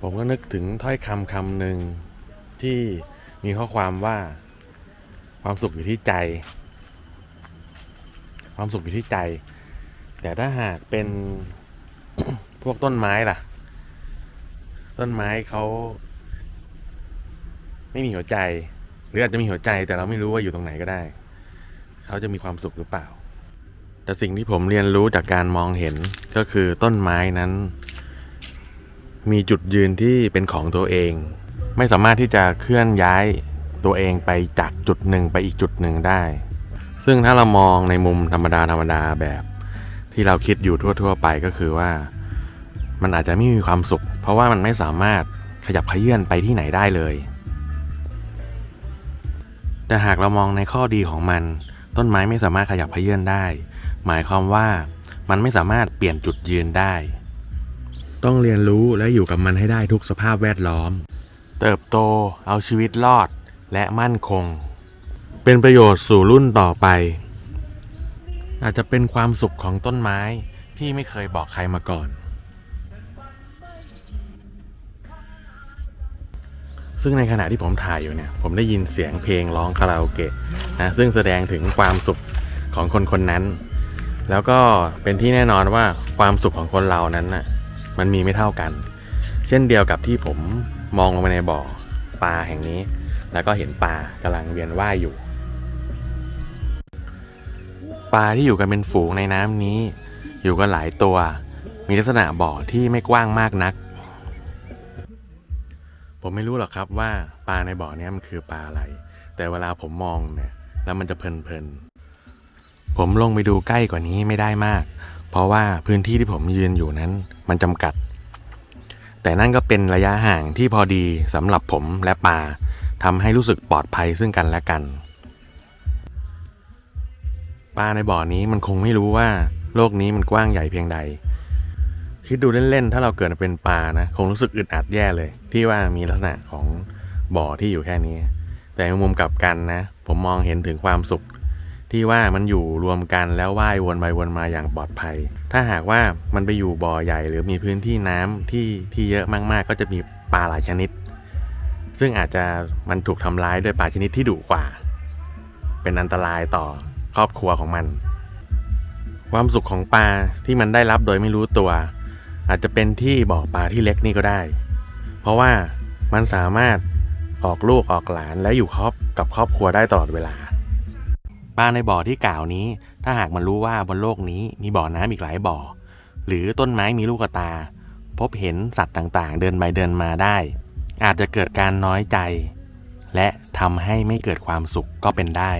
ผมก็นึกถึงถ้อยคำคำหนึ่งที่มีข้อความว่าความสุขอยู่ที่ใจ ความสุขอยู่ที่ใจ แต่ถ้าหากเป็นพวกต้นไม้ล่ะ ต้นไม้เขาไม่มีหัวใจ หรืออาจจะมีหัวใจแต่เราไม่รู้ว่าอยู่ตรงไหนก็ได้ เขาจะมีความสุขหรือเปล่า แต่สิ่งที่ผมเรียนรู้จากการมองเห็นก็คือต้นไม้นั้น มีจุดยืนที่เป็นของตัวเอง ไม่สามารถที่จะเคลื่อนย้ายตัวเองไปจากจุดหนึ่งไปอีกจุดหนึ่งได้ ซึ่งถ้าเรามองในมุมธรรมดาธรรมดาแบบ ที่เราคิดอยู่ทั่ว ๆ ไปก็คือว่า มันอาจจะไม่มีความสุข เพราะว่ามันไม่สามารถขยับเขยื่อนไปที่ไหนได้เลย แต่หากเรามองในข้อดีของมัน ต้นไม้ไม่สามารถขยับเขยื่อนได้ หมายความว่ามันไม่สามารถเปลี่ยนจุดยืนได้ ต้องเรียนรู้และอยู่กับมันให้ได้ทุกสภาพแวดล้อม เติบโตเอาชีวิตรอดและมั่นคง เป็นประโยชน์สู่รุ่นต่อไป อาจจะเป็นความสุขของต้นไม้ที่ไม่เคยบอกใครมาก่อน ซึ่งในขณะที่ผมถ่ายอยู่เนี่ย ผมได้ยินเสียงเพลงร้องคาราโอเกะนะซึ่งแสดงถึงความสุขของคนคนนั้น แล้วก็เป็นที่แน่นอนว่าความสุขของคนเรานั้นน่ะ มันมีไม่เท่ากัน เช่นเดียวกับที่ผมมองลงไปในบ่อปลาแห่งนี้ แล้วก็เห็นปลากำลังเวียนว่ายอยู่ ปลาที่อยู่กันเป็นฝูงในน้ำนี้ อยู่กันหลายตัว มีลักษณะบ่อที่ไม่กว้างมากนัก ผมไม่รู้หรอกครับว่าปลาในบ่อเนี้ยมันคือปลาอะไร แต่เวลาผมมองเนี่ยแล้วมันจะเพลินๆผมลงไปดูใกล้กว่านี้ไม่ได้มาก เพราะว่าพื้นที่ที่ผมยืนอยู่นั้นมันจำกัด แต่นั่นก็เป็นระยะห่างที่พอดีสำหรับผมและปลาทำให้รู้สึกปลอดภัยซึ่งกันและกันปลาในบ่อนี้มันคงไม่รู้ว่าโลกนี้มันกว้างใหญ่เพียงใด คิดดูเล่นๆ ถ้าเราเกิดเป็นปลานะ คงรู้สึกอึดอัดแย่เลย ที่ว่ามีลักษณะของบ่อที่อยู่แค่นี้ แต่ในมุมกลับกันนะ ผมมองเห็นถึงความสุข ที่ว่ามันอยู่รวมกันแล้วว่ายวนไปวนมาอย่างปลอดภัย ถ้าหากว่ามันไปอยู่บ่อใหญ่หรือมีพื้นที่น้ำที่ที่เยอะมากๆ ก็จะมีปลาหลายชนิด ซึ่งอาจจะมันถูกทำร้ายด้วยปลาชนิดที่ดุกว่า เป็นอันตรายต่อครอบครัวของมัน ความสุขของปลาที่มันได้รับโดยไม่รู้ตัว อาจจะเป็นที่บ่อปลาที่เล็กนี่ก็ได้ เพราะว่ามันสามารถออกลูกออกหลานและอยู่ครอบกับครอบครัวได้ตลอดเวลา ลาในบ่อที่กล่าวนี้ ถ้าหากมันรู้ว่าบนโลกนี้มีบ่อน้ำอีกหลายบ่อ หรือต้นไม้มีลูกตา พบเห็นสัตว์ต่างๆ เดินไปเดินมาได้ อาจจะเกิดการน้อยใจ และทำให้ไม่เกิดความสุขก็เป็นได้